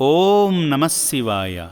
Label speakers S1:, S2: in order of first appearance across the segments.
S1: ఓం నమశివాయ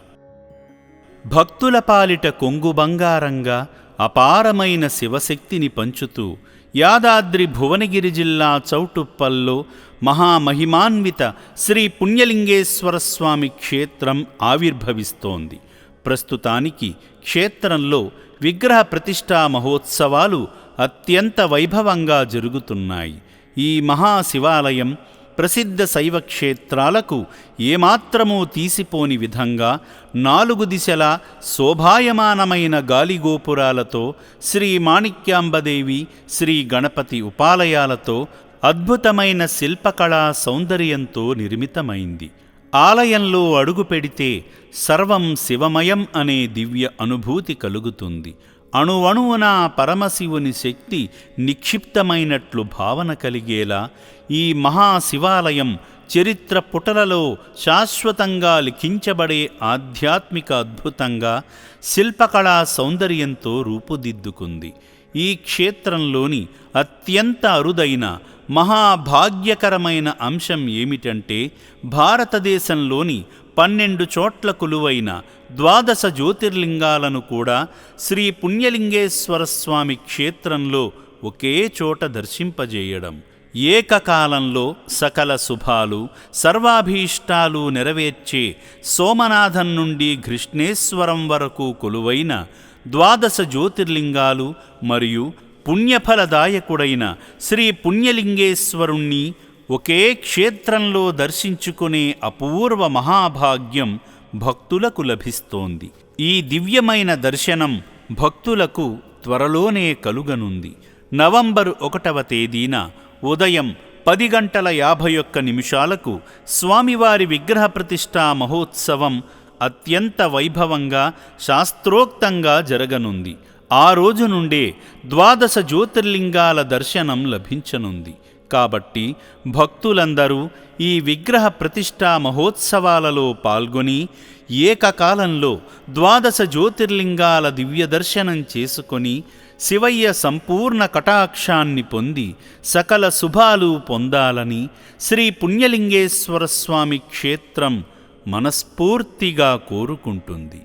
S1: భక్తుల పాలిట కొంగు బంగారంగా అపారమైన శివశక్తిని పంచుతూ యాదాద్రి భువనగిరి జిల్లా చౌటుప్పల్లో మహామహిమాన్విత శ్రీ పుణ్యలింగేశ్వర స్వామి క్షేత్రం ఆవిర్భవిస్తోంది. ప్రస్తుతానికి క్షేత్రంలో విగ్రహ ప్రతిష్టా మహోత్సవాలు అత్యంత వైభవంగా జరుగుతున్నాయి. ఈ మహాశివాలయం ప్రసిద్ధ శైవ క్షేత్రాలకు ఏమాత్రమూ తీసిపోని విధంగా నాలుగు దిశల శోభాయమానమైన గాలిగోపురాలతో శ్రీ మాణిక్యాంబదేవి శ్రీ గణపతి ఉపాలయాలతో అద్భుతమైన శిల్పకళా సౌందర్యంతో నిర్మితమైంది. ఆలయంలో అడుగు పెడితే సర్వం శివమయం అనే దివ్య అనుభూతి కలుగుతుంది. అణువణువున పరమశివుని శక్తి నిక్షిప్తమైనట్లు భావన కలిగేలా ఈ మహాశివాలయం చరిత్ర పుటలలో శాశ్వతంగా లిఖించబడే ఆధ్యాత్మిక అద్భుతంగా శిల్పకళా సౌందర్యంతో రూపుదిద్దుకుంది. ఈ క్షేత్రంలోని అత్యంత అరుదైన మహాభాగ్యకరమైన అంశం ఏమిటంటే భారతదేశంలోని పన్నెండు చోట్ల కొలువైన ద్వాదశ జ్యోతిర్లింగాలను కూడా శ్రీ పుణ్యలింగేశ్వర స్వామి క్షేత్రంలో ఒకే చోట దర్శింపజేయడం. ఏకకాలంలో సకల శుభాలు సర్వాభీష్టాలు నెరవేర్చే సోమనాథం నుండి కృష్ణేశ్వరం వరకు కొలువైన ద్వాదశ జ్యోతిర్లింగాలు మరియు పుణ్యఫలదాయకుడైన శ్రీ పుణ్యలింగేశ్వరుణ్ణి ఒకే క్షేత్రంలో దర్శించుకునే అపూర్వ మహాభాగ్యం భక్తులకు లభిస్తోంది. ఈ దివ్యమైన దర్శనం భక్తులకు త్వరలోనే కలుగనుంది. నవంబరు ఒకటవ తేదీన ఉదయం పది గంటల యాభై ఒక్క నిమిషాలకు స్వామివారి విగ్రహ ప్రతిష్టా మహోత్సవం అత్యంత వైభవంగా శాస్త్రోక్తంగా జరగనుంది. ఆ రోజు నుండే ద్వాదశ జ్యోతిర్లింగాల దర్శనం లభించనుంది. కాబట్టి భక్తులందరూ ఈ విగ్రహ ప్రతిష్టా మహోత్సవాలలో పాల్గొని ఏకకాలంలో ద్వాదశ జ్యోతిర్లింగాల దివ్య దర్శనం చేసుకొని శివయ్య సంపూర్ణ కటాక్షాన్ని పొంది సకల శుభాలు పొందాలని శ్రీ పుణ్యలింగేశ్వర స్వామి క్షేత్రం మనస్ఫూర్తిగా కోరుకుంటుంది.